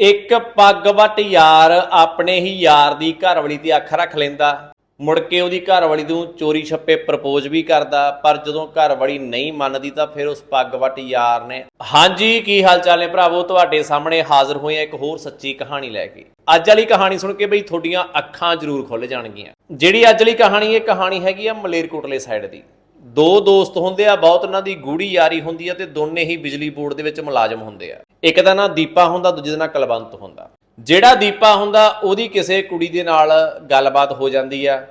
ਇੱਕ ਪੱਗ ਵੱਟ ਯਾਰ ਆਪਣੇ ਹੀ ਯਾਰ ਦੀ ਘਰਵਾਲੀ ਤੇ ਅੱਖ ਰੱਖ ਲੈਂਦਾ। ਮੁੜ ਕੇ ਉਹਦੀ ਘਰਵਾਲੀ ਨੂੰ ਚੋਰੀ ਛੱਪੇ ਪ੍ਰਪੋਜ਼ ਵੀ ਕਰਦਾ, ਪਰ ਜਦੋਂ ਘਰਵਾਲੀ ਨਹੀਂ ਮੰਨਦੀ ਤਾਂ ਫਿਰ ਉਸ ਪੱਗ ਵੱਟ ਯਾਰ ਨੇ ਹਾਂਜੀ, ਕੀ ਹਾਲ ਚਾਲ ਨੇ ਭਰਾਵੋ? ਤੁਹਾਡੇ ਸਾਹਮਣੇ ਹਾਜ਼ਰ ਹੋਏ ਆ ਇੱਕ ਹੋਰ ਸੱਚੀ ਕਹਾਣੀ ਲੈ ਕੇ। ਅੱਜ ਵਾਲੀ ਕਹਾਣੀ ਸੁਣ ਕੇ ਬਈ ਤੁਹਾਡੀਆਂ ਅੱਖਾਂ ਜ਼ਰੂਰ ਖੁੱਲ ਜਾਣਗੀਆਂ। ਜਿਹੜੀ ਅੱਜ ਵਾਲੀ ਕਹਾਣੀ, ਇਹ ਕਹਾਣੀ ਹੈਗੀ ਆ ਮਲੇਰਕੋਟਲੇ ਸਾਈਡ ਦੀ। ਦੋ ਦੋਸਤ ਹੁੰਦੇ ਆ, ਬਹੁਤ ਉਹਨਾਂ ਦੀ ਗੂੜੀ ਯਾਰੀ ਹੁੰਦੀ ਆ ਤੇ ਦੋਨੇ ਹੀ ਬਿਜਲੀ ਬੋਰਡ ਦੇ ਵਿੱਚ ਮੁਲਾਜ਼ਮ ਹੁੰਦੇ ਆ। ਇੱਕ ਦਾ ਨਾਂ ਦੀਪਾ ਹੁੰਦਾ, ਦੂਜੇ ਦਾ ਨਾਂ ਕਲਵੰਤ ਹੁੰਦਾ। ਜਿਹੜਾ ਦੀਪਾ ਹੁੰਦਾ, ਉਹਦੀ ਕਿਸੇ ਕੁੜੀ ਦੇ ਨਾਲ ਗੱਲਬਾਤ ਹੋ ਜਾਂਦੀ ਆ,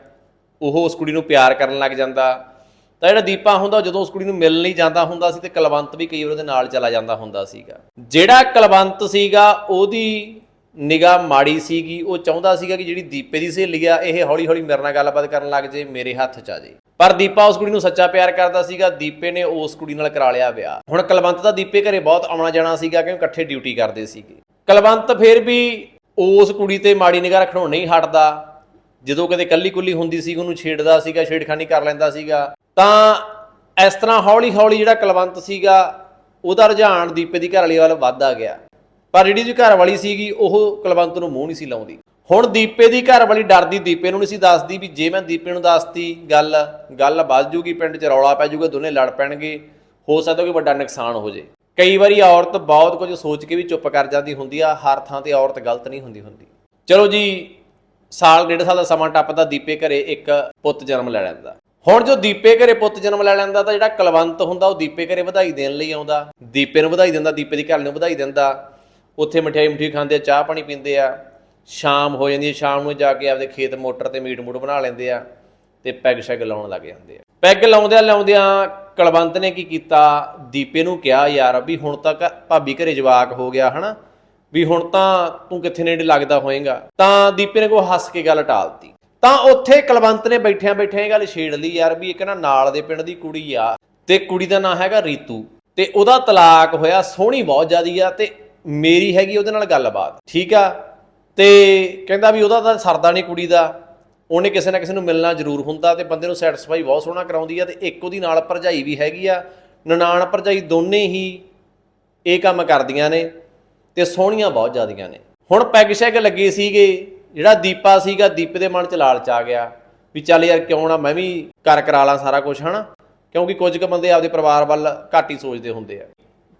ਉਹ ਉਸ ਕੁੜੀ ਨੂੰ ਪਿਆਰ ਕਰਨ ਲੱਗ ਜਾਂਦਾ। ਤਾਂ ਜਿਹੜਾ ਦੀਪਾ ਹੁੰਦਾ ਜਦੋਂ ਉਸ ਕੁੜੀ ਨੂੰ ਮਿਲਣ ਲਈ ਜਾਂਦਾ ਹੁੰਦਾ ਸੀ ਤੇ ਕਲਵੰਤ ਵੀ ਕਈ ਵਾਰ ਉਹਦੇ ਨਾਲ ਚਲਾ ਜਾਂਦਾ ਹੁੰਦਾ ਸੀਗਾ। ਜਿਹੜਾ ਕਲਵੰਤ ਸੀਗਾ, ਉਹਦੀ ਨਿਗਾਹ ਮਾੜੀ ਸੀਗੀ, ਉਹ ਚਾਹੁੰਦਾ ਸੀਗਾ ਕਿ ਜਿਹੜੀ ਦੀਪੇ ਦੀ ਸਹੇਲੀ ਆ, ਇਹ ਹੌਲੀ ਹੌਲੀ ਮੇਰੇ ਨਾਲ ਗੱਲਬਾਤ ਕਰਨ ਲੱਗ ਜੇ, ਮੇਰੇ ਹੱਥ 'ਚ ਆ ਜੇ। ਪਰ ਦੀਪਾ ਉਸ ਕੁੜੀ ਨੂੰ ਸੱਚਾ ਪਿਆਰ ਕਰਦਾ ਸੀਗਾ, ਦੀਪੇ ਨੇ ਉਸ ਕੁੜੀ ਨਾਲ ਕਰਾ ਲਿਆ ਵਿਆਹ। ਹੁਣ ਕਲਵੰਤ ਦਾ ਦੀਪੇ ਘਰੇ ਬਹੁਤ ਆਉਣਾ ਜਾਣਾ ਸੀਗਾ ਕਿਉਂਕਿ ਇਕੱਠੇ ਡਿਊਟੀ ਕਰਦੇ ਸੀਗੇ। ਕਲਵੰਤ ਫਿਰ ਵੀ ਉਸ ਕੁੜੀ ਤੇ ਮਾੜੀ ਨਿਗਾਹ ਰੱਖਣੋਂ ਨਹੀਂ ਹਟਦਾ। ਜਦੋਂ ਕਦੇ ਕੱਲੀ ਕੁੱਲੀ ਹੁੰਦੀ ਸੀ, ਉਹਨੂੰ ਛੇੜਦਾ ਸੀਗਾ, ਛੇੜਖਾਨੀ ਕਰ ਲੈਂਦਾ ਸੀਗਾ। ਤਾਂ ਇਸ ਤਰ੍ਹਾਂ ਹੌਲੀ ਹੌਲੀ ਜਿਹੜਾ ਕਲਵੰਤ ਸੀਗਾ, ਉਹਦਾ ਰੁਝਾਨ ਦੀਪੇ ਦੀ ਘਰਵਾਲੀ ਵੱਲ ਵੱਧਦਾ ਗਿਆ। ਪਰ ਜਿਹੜੀ ਦੀ ਘਰਵਾਲੀ ਸੀਗੀ, ਉਹ ਕਲਵੰਤ ਨੂੰ ਮੂੰਹ ਨਹੀਂ ਸੀ ਲਾਉਂਦੀ। ਹੁਣ ਦੀਪੇ ਦੀ ਘਰ ਵਾਲੀ ਡਰਦੀ ਦੀਪੇ ਨੂੰ ਨਹੀਂ ਸੀ ਦੱਸਦੀ ਵੀ ਜੇ ਮੈਂ ਦੀਪੇ ਨੂੰ ਦੱਸਤੀ ਗੱਲ ਗੱਲ ਵੱਧ ਜੂਗੀ, ਪਿੰਡ 'ਚ ਰੌਲਾ ਪੈ ਜੂਗਾ, ਦੋਨੇ ਲੜ ਪੈਣਗੇ, ਹੋ ਸਕਦਾ ਕਿ ਵੱਡਾ ਨੁਕਸਾਨ ਹੋ ਜੇ। ਕਈ ਵਾਰੀ ਔਰਤ ਬਹੁਤ ਕੁਝ ਸੋਚ ਕੇ ਵੀ ਚੁੱਪ ਕਰ ਜਾਂਦੀ ਹੁੰਦੀ ਆ, ਹਰ ਥਾਂ ਤੇ ਔਰਤ ਗਲਤ ਨਹੀਂ ਹੁੰਦੀ ਹੁੰਦੀ। ਚਲੋ ਜੀ, ਸਾਲ, ਡੇਢ ਸਾਲ ਦਾ ਸਮਾਂ ਟੱਪਦਾ, ਦੀਪੇ ਘਰੇ ਇੱਕ ਪੁੱਤ ਜਨਮ ਲੈ ਲੈਂਦਾ। ਹੁਣ ਜੋ ਦੀਪੇ ਘਰੇ ਪੁੱਤ ਜਨਮ ਲੈ ਲੈਂਦਾ, ਤਾਂ ਜਿਹੜਾ ਕਲਵੰਤ ਹੁੰਦਾ, ਉਹ ਦੀਪੇ ਘਰੇ ਵਧਾਈ ਦੇਣ ਲਈ ਆਉਂਦਾ। ਦੀਪੇ ਨੂੰ ਵਧਾਈ ਦਿੰਦਾ, ਦੀਪੇ ਦੀ ਘਰ ਨੂੰ ਵਧਾਈ ਦਿੰਦਾ। ਉੱਥੇ ਮਠਿਆਈ ਮਠੀ ਖਾਂਦੇ ਚਾਹ ਪਾਣੀ ਪੀਂਦੇ ਆ। ਸ਼ਾਮ ਹੋ ਜਾਂਦੀ ਹੈ, ਸ਼ਾਮ ਨੂੰ ਜਾ ਕੇ ਆਪਦੇ ਖੇਤ ਮੋਟਰ ਤੇ ਮੀਟ ਮੂਟ ਬਣਾ ਲੈਂਦੇ ਆ ਤੇ ਪੈਗ ਸ਼ੈਗ ਲਾਉਣ ਲੱਗ ਜਾਂਦੇ ਆ। ਪੈਗ ਲਾਉਂਦਿਆਂ ਲਾਉਂਦਿਆਂ ਕਲਵੰਤ ਨੇ ਕੀ ਕੀਤਾ? ਦੀਪੇ ਨੂੰ ਕਿਹਾ, ਯਾਰ, ਵੀ ਹੁਣ ਤੱਕ ਭਾਬੀ ਘਰੇ ਜਵਾਕ ਹੋ ਗਿਆ, ਹਨਾ? ਵੀ ਹੁਣ ਤਾਂ ਤੂੰ ਕਿੱਥੇ ਨੇੜੇ ਲੱਗਦਾ ਹੋਏਗਾ? ਤਾਂ ਦੀਪੇ ਨੇ ਕੋ ਹੱਸ ਕੇ ਗੱਲ ਟਾਲਤੀ ਤਾਂ ਉੱਥੇ ਕਲਵੰਤ ਨੇ ਬੈਠਿਆਂ ਬੈਠਿਆਂ ਇਹ ਗੱਲ ਛੇੜ ਲਈ, ਯਾਰ, ਵੀ ਇੱਕ ਨਾ ਨਾਲ ਦੇ ਪਿੰਡ ਦੀ ਕੁੜੀ ਆ ਤੇ ਕੁੜੀ ਦਾ ਨਾਂ ਹੈਗਾ ਰੀਤੂ ਤੇ ਉਹਦਾ ਤਲਾਕ ਹੋਇਆ, ਸੋਹਣੀ ਬਹੁਤ ਜ਼ਿਆਦੀ ਆ ਤੇ ਮੇਰੀ ਹੈਗੀ ਉਹਦੇ ਨਾਲ ਗੱਲਬਾਤ, ਠੀਕ ਆ? ਤੇ ਕਹਿੰਦਾ ਵੀ ਉਹਦਾ ਤਾਂ ਸਰਦਾ ਨਹੀਂ ਕੁੜੀ ਦਾ। ਉਹਨੇ ਕਿਸੇ ਨਾ ਕਿਸੇ ਨੂੰ ਮਿਲਣਾ ਜ਼ਰੂਰ ਹੁੰਦਾ ਤੇ ਬੰਦੇ ਨੂੰ ਸੈਟੀਸਫਾਈ ਬਹੁਤ ਸੋਹਣਾ ਕਰਾਉਂਦੀ ਆ ਤੇ ਇੱਕ ਉਹਦੀ ਨਾਲ ਭਰਜਾਈ ਵੀ ਹੈਗੀ ਆ। ਨਨਾਣ ਭਰਜਾਈ ਦੋਨੇ ਹੀ ਇਹ ਕੰਮ ਕਰਦੀਆਂ ਨੇ ਤੇ ਸੋਹਣੀਆਂ ਬਹੁਤ ਜ਼ਿਆਦੀਆਂ ਨੇ। ਹੁਣ ਪੈਗ ਸ਼ੈਗ ਲੱਗੇ ਸੀਗੇ, ਜਿਹੜਾ ਦੀਪਾ ਸੀਗਾ, ਦੀਪ ਦੇ ਮਨ 'ਚ ਲਾਲਚ ਆ ਗਿਆ ਵੀ ਚੱਲ ਯਾਰ ਕਿਉਂ ਨਾ ਮੈਂ ਵੀ ਕਰ ਕਰਾ ਲਾਂ ਸਾਰਾ ਕੁਝ ਹਨਾ? ਕਿਉਂਕਿ ਕੁਝ ਕੁ ਬੰਦੇ ਆਪਦੇ ਪਰਿਵਾਰ ਵੱਲ ਘੱਟ ਹੀ ਸੋਚਦੇ ਹੁੰਦੇ ਆ।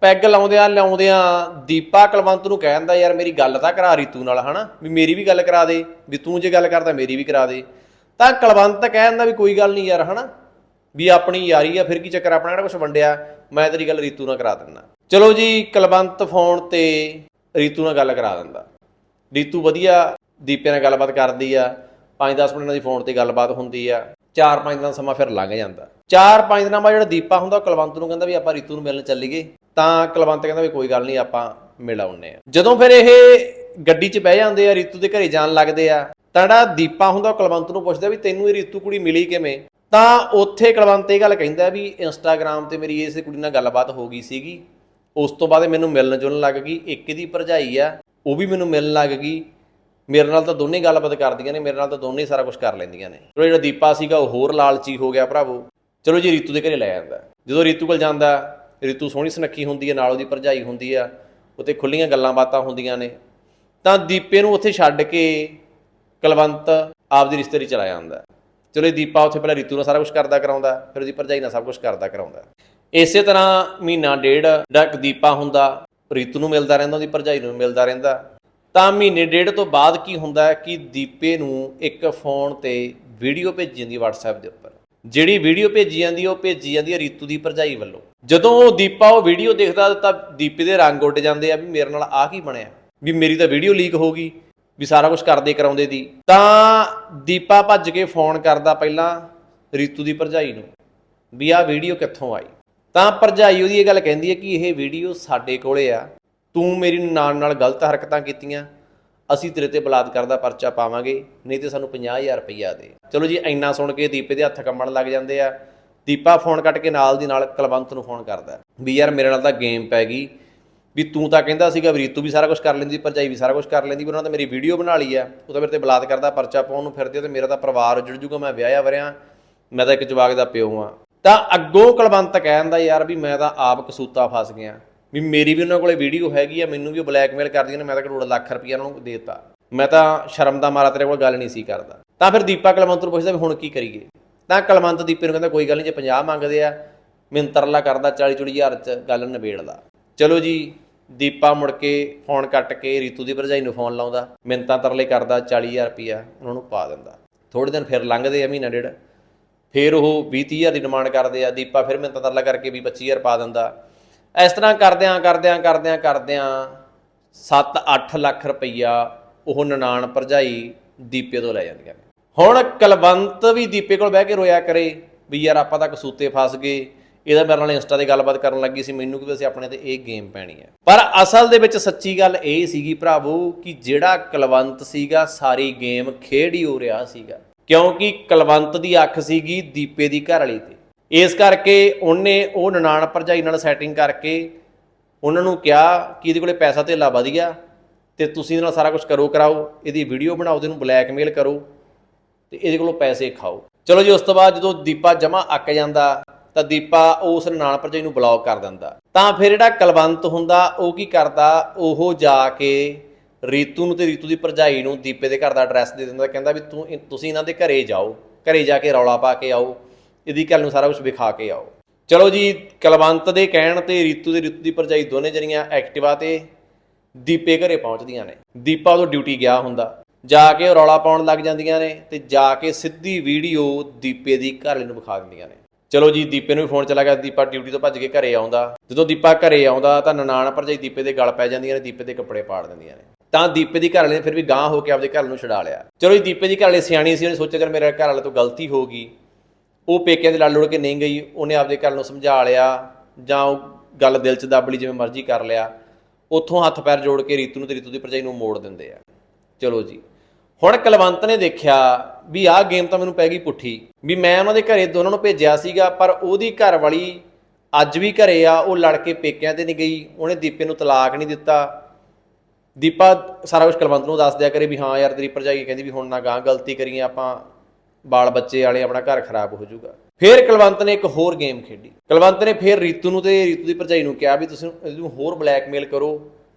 ਪੈਗ ਲਾਉਂਦਿਆਂ ਲਾਉਂਦਿਆਂ ਦੀਪਾ ਕਲਵੰਤ ਨੂੰ ਕਹਿ ਦਿੰਦਾ ਯਾਰ ਮੇਰੀ ਗੱਲ ਤਾਂ ਕਰਾ ਰੀਤੂ ਨਾਲ, ਹਨਾ? ਵੀ ਮੇਰੀ ਵੀ ਗੱਲ ਕਰਾ ਦੇ, ਵੀ ਤੂੰ ਜੇ ਗੱਲ ਕਰਦਾ, ਮੇਰੀ ਵੀ ਕਰਾ ਦੇ। ਤਾਂ ਕਲਵੰਤ ਦਿੰਦਾ ਵੀ ਕੋਈ ਗੱਲ ਨਹੀਂ ਯਾਰ, ਹਨਾ? ਵੀ ਆਪਣੀ ਯਾਰੀ ਆ, ਫਿਰ ਕੀ ਚੱਕਰ ਆਪਣਾ ਕਿਹੜਾ ਕੁਝ ਵੰਡਿਆ? ਮੈਂ ਤੇਰੀ ਗੱਲ ਰੀਤੂ ਨਾਲ ਕਰਾ ਦਿੰਦਾ। ਚਲੋ ਜੀ, ਕਲਵੰਤ ਫੋਨ ਤੇ ਰੀਤੂ ਨਾਲ ਗੱਲ ਕਰਾ ਦਿੰਦਾ। ਰੀਤੂ ਵਧੀਆ, ਦੀਪੇ ਨਾਲ ਗੱਲਬਾਤ ਕਰਦੀ ਆ। 5-10 ਮਿੰਟ ਦੀ ਫੋਨ ਤੇ ਗੱਲਬਾਤ ਹੁੰਦੀ ਆ। 4-5 ਦਿਨ ਸਮਾਂ ਫਿਰ ਲੰਘ ਜਾਂਦਾ। 4-5 ਦਿਨਾਂ ਬਾਅਦ ਜਿਹੜਾ ਦੀਪਾ ਹੁੰਦਾ, ਉਹ ਕੁਲਵੰਤ ਨੂੰ ਕਹਿੰਦਾ ਵੀ ਆਪਾਂ ਰੀਤੂ ਨੂੰ ਮਿਲਣ ਚੱਲੀਏ। ਤਾਂ ਕੁਲਵੰਤ ਕਹਿੰਦਾ ਵੀ ਕੋਈ ਗੱਲ ਨਹੀਂ, ਆਪਾਂ ਮਿਲ ਆਉਨੇ ਆ ਜਦੋਂ ਫਿਰ ਇਹ ਗੱਡੀ 'ਚ ਬਹਿ ਜਾਂਦੇ ਆ, ਰੀਤੂ ਦੇ ਘਰੇ ਜਾਣ ਲੱਗਦੇ ਆ, ਤਾਂ ਜਿਹੜਾ ਦੀਪਾ ਹੁੰਦਾ, ਉਹ ਕੁਲਵੰਤ ਨੂੰ ਪੁੱਛਦਾ ਵੀ ਤੈਨੂੰ ਇਹ ਰੀਤੂ ਕੁੜੀ ਮਿਲੀ ਕਿਵੇਂ? ਤਾਂ ਉੱਥੇ ਕੁਲਵੰਤ ਇਹ ਗੱਲ ਕਹਿੰਦਾ ਵੀ ਇੰਸਟਾਗ੍ਰam ਤੇ ਮੇਰੀ ਇਸ ਕੁੜੀ ਨਾਲ ਗੱਲਬਾਤ ਹੋ ਗਈ ਸੀਗੀ। ਉਸ ਤੋਂ ਬਾਅਦ ਮੈਨੂੰ ਮਿਲਣ ਜੁਲਣ ਲੱਗ ਗਈ। ਇੱਕ ਦੀ ਭਰਜਾਈ ਆ, ਉਹ ਵੀ ਮੈਨੂੰ ਮਿਲਣ ਲੱਗ ਗਈ। ਮੇਰੇ ਨਾਲ ਤਾਂ ਦੋਨੇ ਗੱਲਬਾਤ ਕਰਦੀਆਂ ਨੇ, ਮੇਰੇ ਨਾਲ ਤਾਂ ਦੋਨੇ ਹੀ ਸਾਰਾ ਕੁਝ ਕਰ ਲੈਂਦੀਆਂ ਨੇ। ਚਲੋ ਜਿਹੜਾ ਦੀਪਾ ਸੀਗਾ ਉਹ ਹੋਰ ਲਾਲਚੀ ਹੋ ਗਿਆ ਭਰਾਵੋ। ਚਲੋ ਜੀ ਰੀਤੂ ਦੇ ਘਰੇ ਲੈ ਜਾਂਦਾ। ਜਦੋਂ ਰੀਤੂ ਕੋਲ ਜਾਂਦਾ, ਰੀਤੂ ਸੋਹਣੀ ਸੁਨੱਖੀ ਹੁੰਦੀ ਹੈ, ਨਾਲ ਉਹਦੀ ਭਰਜਾਈ ਹੁੰਦੀ ਆ, ਉੱਥੇ ਖੁੱਲੀਆਂ ਗੱਲਾਂ ਬਾਤਾਂ ਹੁੰਦੀਆਂ ਨੇ। ਤਾਂ ਦੀਪੇ ਨੂੰ ਉੱਥੇ ਛੱਡ ਕੇ ਕਲਵੰਤ ਆਪਦੀ ਰਿਸ਼ਤੇਦਾਰੀ ਚਲਾ ਜਾਂਦਾ। ਚਲੋ ਇਹ ਦੀਪਾ ਉੱਥੇ ਪਹਿਲਾਂ ਰੀਤੂ ਨਾਲ ਸਾਰਾ ਕੁਝ ਕਰਦਾ ਕਰਾਉਂਦਾ, ਫਿਰ ਉਹਦੀ ਭਰਜਾਈ ਨਾਲ ਸਭ ਕੁਝ ਕਰਦਾ ਕਰਾਉਂਦਾ। ਇਸੇ ਤਰ੍ਹਾਂ ਮਹੀਨਾ ਡੇਢ ਜਿਹੜਾ ਇੱਕ ਦੀਪਾ ਹੁੰਦਾ, ਰੀਤੂ ਨੂੰ ਮਿਲਦਾ ਰਹਿੰਦਾ, ਉਹਦੀ ਭਰਜਾਈ ਨੂੰ ਮਿਲਦਾ ਰਹਿੰਦਾ। ਤਾਂ ਮਹੀਨੇ ਡੇਢ ਤੋਂ ਬਾਅਦ ਕੀ ਹੁੰਦਾ ਕਿ ਦੀਪੇ ਨੂੰ ਇੱਕ ਫੋਨ ਤੇ ਵੀਡੀਓ ਭੇਜੀ ਜਾਂਦੀ WhatsApp ਦੇ ਉੱਪਰ। ਜਿਹੜੀ ਵੀਡੀਓ ਭੇਜੀ ਜਾਂਦੀ ਉਹ ਭੇਜੀ ਜਾਂਦੀ ਹੈ ਰੀਤੂ ਦੀ ਭਰਜਾਈ ਵੱਲੋਂ। ਜਦੋਂ ਉਹ ਦੀਪਾ ਉਹ ਵੀਡੀਓ ਦੇਖਦਾ ਤਾਂ ਦੀਪੇ ਦੇ ਰੰਗ ਉੱਡ ਜਾਂਦੇ ਆ ਵੀ ਮੇਰੇ ਨਾਲ ਆਹ ਕੀ ਬਣਿਆ? ਵੀ ਮੇਰੀ ਤਾਂ ਵੀਡੀਓ ਲੀਕ ਹੋ ਗਈ, ਵੀ ਸਾਰਾ ਕੁਝ ਕਰਦੇ ਕਰਾਉਂਦੇ ਦੀ। ਤਾਂ ਦੀਪਾ ਭੱਜ ਕੇ ਫੋਨ ਕਰਦਾ ਪਹਿਲਾਂ ਰੀਤੂ ਦੀ ਭਰਜਾਈ ਨੂੰ, ਵੀ ਆਹ ਵੀਡੀਓ ਕਿੱਥੋਂ ਆਈ? ਤਾਂ ਭਰਜਾਈ ਉਹਦੀ ਇਹ ਗੱਲ ਕਹਿੰਦੀ ਹੈ ਕਿ ਇਹ ਵੀਡੀਓ ਸਾਡੇ ਕੋਲੇ ਆ ਤੂੰ ਮੇਰੀ ਨਾਲ ਨਾਲ ਗਲਤ ਹਰਕਤਾਂ ਕੀਤੀਆਂ, ਅਸੀਂ ਤੇਰੇ ਤੇ ਬਲਾਤਕਾਰ ਦਾ ਪਰਚਾ ਪਾਵਾਂਗੇ, ਨਹੀਂ ਤੇ ਸਾਨੂੰ 50000 ਰੁਪਈਆ ਦੇ। ਚਲੋ ਜੀ, ਇੰਨਾ ਸੁਣ ਕੇ ਦੀਪੇ ਦੇ ਹੱਥ ਕੰਬਣ ਲੱਗ ਜਾਂਦੇ ਆ। ਦੀਪਾ ਫੋਨ ਕੱਟ ਕੇ ਨਾਲ ਦੀ ਨਾਲ ਕਲਵੰਤ ਨੂੰ ਫੋਨ ਕਰਦਾ ਵੀ ਯਾਰ ਮੇਰੇ ਨਾਲ ਤਾਂ ਗੇਮ ਪੈ ਗਈ। ਵੀ ਤੂੰ ਤਾਂ ਕਹਿੰਦਾ ਸੀਗਾ ਵੀ ਰੀਤੂ ਵੀ ਸਾਰਾ ਕੁਝ ਕਰ ਲੈਂਦੀ, ਭਰਜਾਈ ਵੀ ਸਾਰਾ ਕੁਝ ਕਰ ਲੈਂਦੀ ਪਰ ਉਹਨਾਂ ਤਾਂ ਮੇਰੀ ਵੀਡੀਓ ਬਣਾ ਲਈ ਆ। ਉਹ ਤਾਂ ਮੇਰੇ ਤੇ ਬਲਾਤਕਾਰ ਦਾ ਪਰਚਾ ਪਾਉਣ ਨੂੰ ਫਿਰਦੇ ਆ ਤੇ ਮੇਰਾ ਤਾਂ ਪਰਿਵਾਰ ਉਜੜ ਜੂਗਾ, ਮੈਂ ਵਿਆਹਿਆ ਵਰਿਆ, ਮੈਂ ਤਾਂ ਇੱਕ ਜਵਾਕ ਦਾ ਪਿਓ ਆ। ਤਾਂ ਅੱਗੋਂ ਕਲਵੰਤ ਕਹਿੰਦਾ ਯਾਰ ਵੀ ਮੈਂ ਤਾਂ ਆਪ ਕਸੂਤਾ ਫਸ ਗਿਆ। ਵੀ ਮੇਰੀ ਵੀ ਉਹਨਾਂ ਕੋਲੇ ਵੀਡੀਓ ਹੈਗੀ ਆ, ਮੈਨੂੰ ਵੀ ਉਹ ਬਲੈਕਮੇਲ ਕਰਦੀਆਂ ਨੇ ਮੈਂ ਤਾਂ ਕਰੋੜ ਲੱਖ ਰੁਪਈਆ ਉਹਨਾਂ ਨੂੰ ਦੇਤਾ। ਮੈਂ ਤਾਂ ਸ਼ਰਮ ਦਾ ਮਾਰਾ ਤੇਰੇ ਕੋਲ ਗੱਲ ਨਹੀਂ ਸੀ ਕਰਦਾ। ਤਾਂ ਫਿਰ ਦੀਪਾ ਕਲਮੰਤ ਨੂੰ ਪੁੱਛਦਾ ਵੀ ਹੁਣ ਕੀ ਕਰੀਏ? ਤਾਂ ਕਲਮੰਤ ਦੀਪੇ ਨੂੰ ਕਹਿੰਦਾ, ਕੋਈ ਗੱਲ ਨਹੀਂ, ਜੇ 50 ਮੰਗਦੇ ਆ ਮੈਨੂੰ ਤਰਲਾ ਕਰਦਾ 40 ਚੁੜੀ ਹਜ਼ਾਰ ਚ ਗੱਲ ਨਿਬੇੜਦਾ। ਚਲੋ ਜੀ, ਦੀਪਾ ਮੁੜ ਕੇ ਫੋਨ ਕੱਟ ਕੇ ਰੀਤੂ ਦੀ ਭਰਜਾਈ ਨੂੰ ਫੋਨ ਲਾਉਂਦਾ ਮਿੰਤਾਂ ਤਰਲੇ ਕਰਦਾ 40000 ਰੁਪਈਆ ਉਹਨਾਂ ਨੂੰ ਪਾ ਦਿੰਦਾ। ਥੋੜੇ ਦਿਨ ਫਿਰ ਲੰਘਦੇ ਆ ਮਹੀਨਾ ਡੇਢ। ਫਿਰ ਉਹ 20-30000 ਦੀ ਡਿਮਾਂਡ ਕਰਦੇ ਆ, ਦੀਪਾ ਫਿਰ ਮਿੰਤਾਂ ਤਰਲਾ ਕਰਕੇ ਵੀ 25000 ਪਾ ਦਿੰਦਾ। ਇਸ ਤਰ੍ਹਾਂ ਕਰਦਿਆਂ ਕਰਦਿਆਂ ਕਰਦਿਆਂ ਕਰਦਿਆਂ 7-8 ਲੱਖ ਰੁਪਈਆ ਉਹ ਨਨਾਣ ਭਰਜਾਈ ਦੀਪੇ ਤੋਂ ਲੈ ਜਾਂਦੀਆਂ ਨੇ। ਹੁਣ ਕਲਵੰਤ ਵੀ ਦੀਪੇ ਕੋਲ ਬਹਿ ਕੇ ਰੋਇਆ ਕਰੇ ਵੀ ਯਾਰ ਆਪਾਂ ਤਾਂ ਕਸੂਤੇ ਫਸ ਗਏ, ਇਹਦਾ ਮੇਰੇ ਨਾਲ ਇੰਸਟਾ ਤੇ ਗੱਲਬਾਤ ਕਰਨ ਲੱਗੀ ਸੀ, ਮੈਨੂੰ ਕਿ ਅਸੀਂ ਆਪਣੇ ਤੇ ਇਹ ਗੇਮ ਪੈਣੀ ਹੈ। ਪਰ ਅਸਲ ਦੇ ਵਿੱਚ ਸੱਚੀ ਗੱਲ ਇਹ ਸੀਗੀ ਭਰਾਵੋ ਕਿ ਜਿਹੜਾ ਕਲਵੰਤ ਸੀਗਾ, ਸਾਰੀ ਗੇਮ ਖੇਡ ਹੀ ਹੋ ਰਿਹਾ ਸੀਗਾ। ਕਿਉਂਕਿ ਕਲਵੰਤ ਦੀ ਅੱਖ ਸੀਗੀ ਦੀਪੇ ਦੀ ਘਰ ਵਾਲੀ ਤੇ। ਇਸ ਕਰਕੇ ਉਹਨੇ ਉਹ ਨਨਾਣ ਭਰਜਾਈ ਨਾਲ ਸੈਟਿੰਗ ਕਰਕੇ ਉਹਨਾਂ ਨੂੰ ਕਿਹਾ ਕਿ ਇਹਦੇ ਕੋਲੇ ਪੈਸਾ ਧੇਲਾ ਵਧੀਆ ਤੇ ਤੁਸੀਂ ਇਹਦੇ ਨਾਲ ਸਾਰਾ ਕੁਝ ਕਰੋ ਕਰਾਓ, ਇਹਦੀ ਵੀਡੀਓ ਬਣਾਓ ਤੇ ਇਹਨੂੰ ਬਲੈਕਮੇਲ ਕਰੋ ਤੇ ਇਹਦੇ ਕੋਲੋਂ ਪੈਸੇ ਖਾਓ। ਚਲੋ ਜੀ, ਉਸ ਤੋਂ ਬਾਅਦ ਜਦੋਂ ਦੀਪਾ ਜਮਾ ਅੱਕ ਜਾਂਦਾ ਤਾਂ ਦੀਪਾ ਉਸ ਨਾਲ ਭਰਜਾਈ ਨੂੰ ਬਲੌਕ ਕਰ ਦਿੰਦਾ। ਤਾਂ ਫਿਰ ਜਿਹੜਾ ਕਲਵੰਤ ਹੁੰਦਾ, ਉਹ ਕੀ ਕਰਦਾ? ਉਹ ਜਾ ਕੇ ਰੀਤੂ ਨੂੰ ਤੇ ਰੀਤੂ ਦੀ ਭਰਜਾਈ ਨੂੰ ਦੀਪੇ ਦੇ ਘਰ ਦਾ ਐਡਰੈਸ ਦੇ ਦਿੰਦਾ, ਕਹਿੰਦਾ ਵੀ ਤੂੰ ਤੁਸੀਂ ਇਹਨਾਂ ਦੇ ਘਰੇ ਜਾਓ, ਘਰੇ ਜਾ ਕੇ ਰੌਲਾ ਪਾ ਕੇ ਆਓ। ਇਹਦੀ ਘਰ ਨੂੰ ਸਾਰਾ ਕੁਝ ਵਿਖਾ ਕੇ ਆਓ। ਚਲੋ ਜੀ, ਕਲਵੰਤ ਦੇ ਕਹਿਣ ਤੇ ਰੀਤੂ ਦੇ ਰੀਤੂ ਦੀ ਭਰਜਾਈ ਦੋਨੇ ਜਣੀਆਂ ਐਕਟਿਵਾ ਤੇ ਦੀਪੇ ਘਰੇ ਪਹੁੰਚਦੀਆਂ ਨੇ। ਦੀਪਾ ਉਦੋਂ ਡਿਊਟੀ ਗਿਆ ਹੁੰਦਾ। ਜਾ ਕੇ ਉਹ ਰੌਲਾ ਪਾਉਣ ਲੱਗ ਜਾਂਦੀਆਂ ਨੇ ਤੇ ਜਾ ਕੇ ਸਿੱਧੀ ਵੀਡੀਓ ਦੀਪੇ ਦੀ ਘਰਵਾਲੀ ਨੂੰ ਵਿਖਾ ਦਿੰਦੀਆਂ ਨੇ। ਚਲੋ ਜੀ, ਦੀਪੇ ਨੂੰ ਵੀ ਫੋਨ ਚਲਾ ਗਿਆ। ਦੀਪਾ ਡਿਊਟੀ ਤੋਂ ਭੱਜ ਕੇ ਘਰੇ ਆਉਂਦਾ। ਜਦੋਂ ਦੀਪਾ ਘਰੇ ਆਉਂਦਾ ਤਾਂ ਨਨਾਣ ਭਰਜਾਈ ਦੀਪੇ ਦੇ ਗਲ ਪੈ ਜਾਂਦੀਆਂ ਨੇ, ਦੀਪੇ ਦੇ ਕੱਪੜੇ ਪਾੜ ਦਿੰਦੀਆਂ ਨੇ। ਤਾਂ ਦੀਪੇ ਦੀ ਘਰਵਾਲੀ ਨੇ ਫਿਰ ਵੀ ਗਾਂਹ ਹੋ ਕੇ ਆਪਦੇ ਘਰ ਨੂੰ ਛੁਡਾ ਲਿਆ। ਚਲੋ ਜੀ, ਦੀਪੇ ਦੀ ਘਰਵਾਲੀ ਸਿਆਣੀ ਸੀ, ਉਹਨੇ ਸੋਚਿਆ ਕਿ ਮੇਰੇ ਘਰ ਵਾਲੇ ਤੋਂ ਗਲਤੀ ਹੋ ਗਈ। ਉਹ ਪੇਕਿਆਂ ਦੇ ਲੜ ਲੁੜ ਕੇ ਨਹੀਂ ਗਈ, ਉਹਨੇ ਆਪਦੇ ਘਰ ਨੂੰ ਸਮਝਾ ਲਿਆ ਜਾਂ ਉਹ ਗੱਲ ਦਿਲ 'ਚ ਦੱਬ ਲਈ, ਜਿਵੇਂ ਮਰਜ਼ੀ ਕਰ ਲਿਆ। ਉੱਥੋਂ ਹੱਥ ਪੈਰ ਜੋੜ ਕੇ ਰੀਤੂ ਨੂੰ ਤੇ ਰੀਤੂ ਦੀ ਭਰਜਾਈ ਨੂੰ ਮੋੜ ਦਿੰਦੇ ਆ। ਚਲੋ ਜੀ। ਹੁਣ ਕਲਵੰਤ ਨੇ ਦੇਖਿਆ ਵੀ ਆਹ ਗੇਮ ਤਾਂ ਮੈਨੂੰ ਪੈ ਗਈ ਪੁੱਠੀ, ਵੀ ਮੈਂ ਉਹਨਾਂ ਦੇ ਘਰੇ ਦੋਨਾਂ ਨੂੰ ਭੇਜਿਆ ਸੀਗਾ, ਪਰ ਉਹਦੀ ਘਰ ਵਾਲੀ ਅੱਜ ਵੀ ਘਰੇ ਆ, ਉਹ ਲੜ ਕੇ ਪੇਕਿਆਂ ਤੇ ਨਹੀਂ ਗਈ, ਉਹਨੇ ਦੀਪੇ ਨੂੰ ਤਲਾਕ ਨਹੀਂ ਦਿੱਤਾ। ਦੀਪਾ ਸਾਰਾ ਕੁਝ ਕਲਵੰਤ ਨੂੰ ਦੱਸ ਦਿਆ ਕਰੇ ਵੀ ਹਾਂ ਯਾਰ ਤੇਰੀ ਭਰਜਾਈ ਕਹਿੰਦੀ ਵੀ ਹੁਣ ਨਾ ਗਾਂ ਗਲਤੀ ਕਰੀਏ ਆਪਾਂ। ਬਾਲ ਬੱਚੇ ਵਾਲੇ ਆਪਣਾ ਘਰ ਖਰਾਬ ਹੋ ਜਾਊਗਾ। ਫਿਰ ਕਲਵੰਤ ਨੇ ਇੱਕ ਹੋਰ ਗੇਮ ਖੇਡੀ। ਕਲਵੰਤ ਨੇ ਫਿਰ ਰੀਤੂ ਨੂੰ ਤੇ ਰੀਤੂ ਦੀ ਭਰਜਾਈ ਨੂੰ ਕਿਹਾ ਵੀ ਤੁਸੀਂ ਇਹਨੂੰ ਹੋਰ ਬਲੈਕਮੇਲ ਕਰੋ,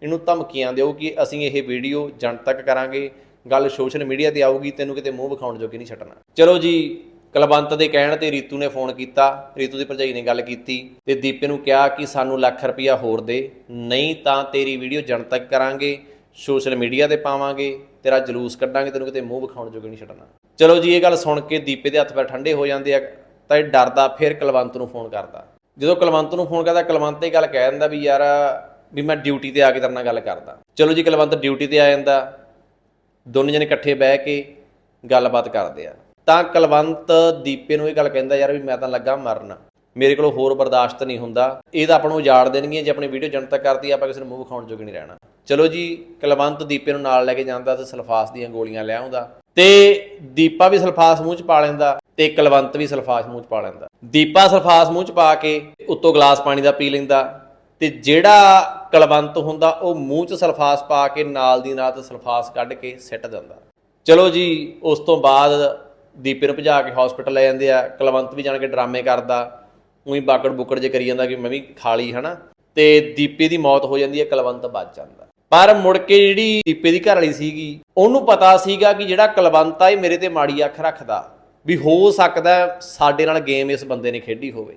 ਇਹਨੂੰ ਧਮਕੀਆਂ ਦਿਓ ਕਿ ਅਸੀਂ ਇਹ ਵੀਡੀਓ ਜਨਤਕ ਕਰਾਂਗੇ, ਗੱਲ ਸੋਸ਼ਲ ਮੀਡੀਆ ਤੇ ਆਊਗੀ, ਤੈਨੂੰ ਕਿਤੇ ਮੂੰਹ ਵਿਖਾਉਣ ਜੋਗੇ ਨਹੀਂ ਛੱਡਣਾ। ਚਲੋ ਜੀ, ਕਲਵੰਤ ਦੇ ਕਹਿਣ ਤੇ ਰੀਤੂ ਨੇ ਫੋਨ ਕੀਤਾ, ਰੀਤੂ ਦੀ ਭਰਜਾਈ ਨੇ ਗੱਲ ਕੀਤੀ ਤੇ ਦੀਪੇ ਨੂੰ ਕਿਹਾ ਕਿ ਸਾਨੂੰ ਲੱਖ ਰੁਪਇਆ ਹੋਰ ਦੇ, ਨਹੀਂ ਤਾਂ ਤੇਰੀ ਵੀਡੀਓ ਜਨਤਕ ਕਰਾਂਗੇ ਸੋਸ਼ਲ ਮੀਡੀਆ ਤੇ ਪਾਵਾਂਗੇ, ਤੇਰਾ ਜਲੂਸ ਕੱਢਾਂਗੇ, ਤੈਨੂੰ ਕਿਤੇ ਮੂੰਹ ਵਿਖਾਉਣ ਜੋਗੇ ਨਹੀਂ ਛੱਡਣਾ। ਚਲੋ ਜੀ, ਇਹ ਗੱਲ ਸੁਣ ਕੇ ਦੀਪੇ ਦੇ ਹੱਥ ਪੈਰ ਠੰਡੇ ਹੋ ਜਾਂਦੇ ਆ, ਤਾਂ ਇਹ ਡਰਦਾ, ਫਿਰ ਕਲਵੰਤ ਨੂੰ ਫੋਨ ਕਰਦਾ। ਜਦੋਂ ਕਲਵੰਤ ਨੂੰ ਫੋਨ ਕਰਦਾ, ਕਲਵੰਤ ਇਹ ਗੱਲ ਕਹਿ ਦਿੰਦਾ ਵੀ ਯਾਰ, ਵੀ ਮੈਂ ਡਿਊਟੀ ਤੇ ਆ ਕੇ ਤੇਰੇ ਨਾਲ ਗੱਲ ਕਰਦਾ। ਚਲੋ ਜੀ, ਕਲਵੰਤ ਡਿਊਟੀ ਤੇ ਆ ਜਾਂਦਾ। ਦੋਨੇ ਜਣੇ ਇਕੱਠੇ ਬਹਿ ਕੇ ਗੱਲਬਾਤ ਕਰਦੇ ਆ। ਤਾਂ ਕਲਵੰਤ ਦੀਪੇ ਨੂੰ ਇਹ ਗੱਲ ਕਹਿੰਦਾ, ਯਾਰ ਵੀ ਮੈਂ ਤਾਂ ਲੱਗਾ ਮਰਨ। ਮੇਰੇ ਕੋਲ ਹੋਰ ਬਰਦਾਸ਼ਤ ਨਹੀਂ ਹੁੰਦਾ। ਇਹ ਤਾਂ ਆਪਾਂ ਨੂੰ ਉਜਾੜ ਦੇਣਗੀਆਂ ਜੇ ਆਪਣੀ ਵੀਡੀਓ ਜਨਤਕ ਕਰਦੀ ਆਪਾਂ ਕਿਸੇ ਨੂੰ ਮੂੰਹ ਵਿਖਾਉਣ ਜੋਗੇ ਨਹੀਂ ਰਹਿਣਾ। ਚਲੋ ਜੀ, ਕਲਵੰਤ ਦੀਪੇ ਨੂੰ ਨਾਲ ਲੈ ਕੇ ਜਾਂਦਾ ਤੇ ਸਲਫਾਸ ਦੀਆਂ ਗੋਲੀਆਂ ਲੈ ਆਉਂਦਾ। ਤੇ ਦੀਪਾ ਵੀ ਸਲਫਾਸ ਮੂੰਹ ਚ ਪਾ ਲੈਂਦਾ ਤੇ ਕਲਵੰਤ ਵੀ ਸਲਫਾਸ ਮੂੰਹ ਚ ਪਾ ਲੈਂਦਾ। ਦੀਪਾ ਸਲਫਾਸ ਮੂੰਹ ਚ ਪਾ ਕੇ ਉੱਤੋਂ ਗਲਾਸ ਪਾਣੀ ਦਾ ਪੀ ਲੈਂਦਾ ਤੇ ਜਿਹੜਾ ਕਲਵੰਤ ਹੁੰਦਾ, ਉਹ ਮੂੰਹ 'ਚ ਸਲਫਾਸ ਪਾ ਕੇ ਨਾਲ ਦੀ ਨਾਲ ਸਲਫਾਸ ਕੱਢ ਕੇ ਸਿੱਟ ਦਿੰਦਾ। ਚਲੋ ਜੀ, ਉਸ ਤੋਂ ਬਾਅਦ ਦੀਪੇ ਨੂੰ ਭਜਾ ਕੇ ਹਸਪੀਟਲ ਲੈ ਜਾਂਦੇ ਆ। ਕਲਵੰਤ ਵੀ ਜਾਣ ਕੇ ਡਰਾਮੇ ਕਰਦਾ। ਉਹੀ ਬਾਕੜ ਬੁਕੜ ਜੇ ਕਰੀ ਜਾਂਦਾ ਕਿ ਮੈਂ ਵੀ ਖਾ ਲਈ, ਹਨਾ? ਤੇ ਦੀਪੇ ਦੀ ਮੌਤ ਹੋ ਜਾਂਦੀ ਹੈ, ਕਲਵੰਤ ਬਚ ਜਾਂਦਾ। ਪਰ ਮੁੜ ਕੇ ਜਿਹੜੀ ਦੀਪੇ ਦੀ ਘਰ ਵਾਲੀ ਸੀਗੀ, ਉਹਨੂੰ ਪਤਾ ਸੀਗਾ ਕਿ ਜਿਹੜਾ ਕਲਵੰਤ ਆ, ਇਹ ਮੇਰੇ ਤੇ ਮਾੜੀ ਅੱਖ ਰੱਖਦਾ ਵੀ ਹੋ ਸਕਦਾ ਸਾਡੇ ਨਾਲ ਗੇਮ ਇਸ ਬੰਦੇ ਨੇ ਖੇਡੀ ਹੋਵੇ।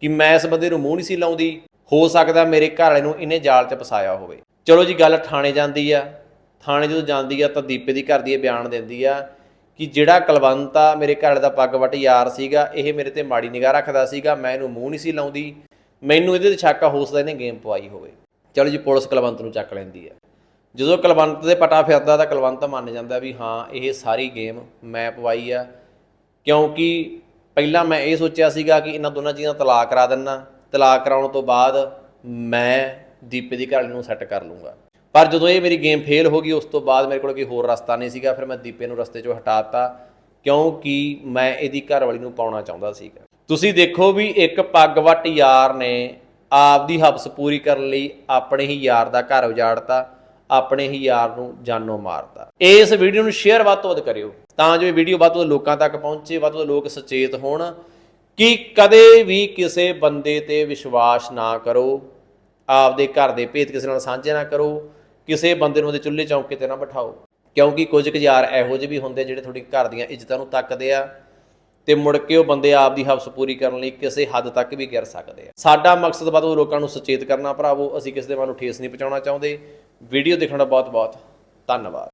ਕਿ ਮੈਂ ਇਸ ਬੰਦੇ ਨੂੰ ਮੂੰਹ ਨਹੀਂ ਸੀ ਲਾਉਂਦੀ, ਹੋ ਸਕਦਾ ਮੇਰੇ ਘਰ ਵਾਲੇ ਨੂੰ ਇਹਨੇ ਜਾਲ 'ਚ ਫਸਾਇਆ ਹੋਵੇ। ਚਲੋ ਜੀ, ਗੱਲ ਥਾਣੇ ਜਾਂਦੀ ਆ। ਥਾਣੇ ਜਦੋਂ ਜਾਂਦੀ ਆ ਤਾਂ ਦੀਪੇ ਦੀ ਘਰ ਦੀ ਇਹ ਬਿਆਨ ਦਿੰਦੀ ਆ ਕਿ ਜਿਹੜਾ ਕਲਵੰਤ ਆ ਮੇਰੇ ਘਰ ਦਾ ਪੱਗ ਵੱਟ ਯਾਰ ਸੀਗਾ, ਇਹ ਮੇਰੇ ਤੇ ਮਾੜੀ ਨਿਗਾਹ ਰੱਖਦਾ ਸੀਗਾ, ਮੈਂ ਇਹਨੂੰ ਮੂੰਹ ਨਹੀਂ ਸੀ ਲਾਉਂਦੀ, ਮੈਨੂੰ ਇਹਦੇ ਤੇ ਛਾਕਾ ਹੋ ਸਕਦਾ ਇਹਨੇ ਗੇਮ ਪਵਾਈ ਹੋਵੇ। ਚਲੋ ਜੀ ਪੁਲਿਸ ਕਲਵੰਤ ਨੂੰ ਚੱਕ ਲੈਂਦੀ ਆ ਜਦੋਂ ਕਲਵੰਤ ਦੇ ਪਟਾ ਫਿਰਦਾ ਤਾਂ ਕਲਵੰਤ ਮੰਨ ਜਾਂਦਾ ਵੀ ਹਾਂ, ਇਹ ਸਾਰੀ ਗੇਮ ਮੈਂ ਪਵਾਈ ਆ। ਕਿਉਂਕਿ ਪਹਿਲਾਂ ਮੈਂ ਇਹ ਸੋਚਿਆ ਸੀਗਾ ਕਿ ਇਹਨਾਂ ਦੋਨਾਂ ਚੀਜ਼ਾਂ ਤਲਾਕ ਕਰਾ ਦਿੰਨਾ ਤਲਾਕ ਕਰਾਉਣ ਤੋਂ ਬਾਅਦ ਮੈਂ ਦੀਪੇ ਦੀ ਘਰਵਾਲੀ ਨੂੰ ਸੈੱਟ ਕਰ ਲੂੰਗਾ ਪਰ ਜਦੋਂ ਇਹ ਮੇਰੀ ਗੇਮ ਫੇਲ ਹੋ ਗਈ, ਉਸ ਤੋਂ ਬਾਅਦ ਮੇਰੇ ਕੋਲ ਕੋਈ ਹੋਰ ਰਸਤਾ ਨਹੀਂ ਸੀਗਾ। ਫਿਰ ਮੈਂ ਦੀਪੇ ਨੂੰ ਰਸਤੇ 'ਚੋਂ ਹਟਾਤਾ, ਕਿਉਂਕਿ ਮੈਂ ਇਹਦੀ ਘਰਵਾਲੀ ਨੂੰ ਪਾਉਣਾ ਚਾਹੁੰਦਾ ਸੀਗਾ। ਤੁਸੀਂ ਦੇਖੋ ਵੀ ਇੱਕ ਪੱਗ ਵੱਟ ਯਾਰ ਨੇ ਆਪਦੀ ਹਬਸ ਪੂਰੀ ਕਰਨ ਲਈ ਆਪਣੇ ਹੀ ਯਾਰ ਦਾ ਘਰ ਉਜਾੜਤਾ, ਆਪਣੇ ਹੀ ਯਾਰ ਨੂੰ ਜਾਨੋਂ ਮਾਰਤਾ। ਇਸ ਵੀਡੀਓ ਨੂੰ ਸ਼ੇਅਰ ਵੱਧ ਤੋਂ ਵੱਧ ਕਰਿਓ, ਤਾਂ ਜੋ ਇਹ ਵੀਡੀਓ ਵੱਧ ਤੋਂ ਵੱਧ ਲੋਕਾਂ ਤੱਕ ਪਹੁੰਚੇ, ਵੱਧ ਤੋਂ ਵੱਧ ਲੋਕ ਸੁਚੇਤ ਹੋਣ ਕਿ ਕਦੇ ਵੀ ਕਿਸੇ ਬੰਦੇ ਤੇ ਵਿਸ਼ਵਾਸ ਨਾ ਕਰੋ, ਆਪਦੇ ਘਰ ਦੇ ਭੇਤ ਕਿਸੇ ਨਾਲ ਸਾਂਝੇ ਨਾ ਕਰੋ ਕਿਸੇ ਬੰਦੇ ਨੂੰ ਉਹਦੇ ਚੁੱਲ੍ਹੇ ਚੌਂਕੇ ਤੇ ਨਾ ਬਿਠਾਓ। ਕਿਉਂਕਿ ਕੁਝ ਕੁ ਯਾਰ ਇਹੋ ਜਿਹੇ ਵੀ ਹੁੰਦੇ ਜਿਹੜੇ ਤੁਹਾਡੀ ਘਰ ਦੀਆਂ ਇੱਜ਼ਤਾਂ ਨੂੰ ਤੱਕਦੇ ਆ ਤੇ ਮੁੜ ਕੇ ਉਹ ਬੰਦੇ ਆਪ ਦੀ ਹਫ਼ਸ ਪੂਰੀ ਕਰਨ ਲਈ ਕਿਸੇ ਹੱਦ ਤੱਕ ਵੀ ਗਿਰ ਸਕਦੇ ਆ। ਸਾਡਾ ਮਕਸਦ ਬਸ ਉਹ ਲੋਕਾਂ ਨੂੰ ਸੁਚੇਤ ਕਰਨਾ ਭਰਾਵੋ, ਅਸੀਂ ਕਿਸੇ ਦੇ ਮਨ ਨੂੰ ਠੇਸ ਨਹੀਂ ਪਹੁੰਚਾਉਣਾ ਚਾਹੁੰਦੇ। ਵੀਡੀਓ ਦੇਖਣ ਦਾ ਬਹੁਤ ਬਹੁਤ ਧੰਨਵਾਦ।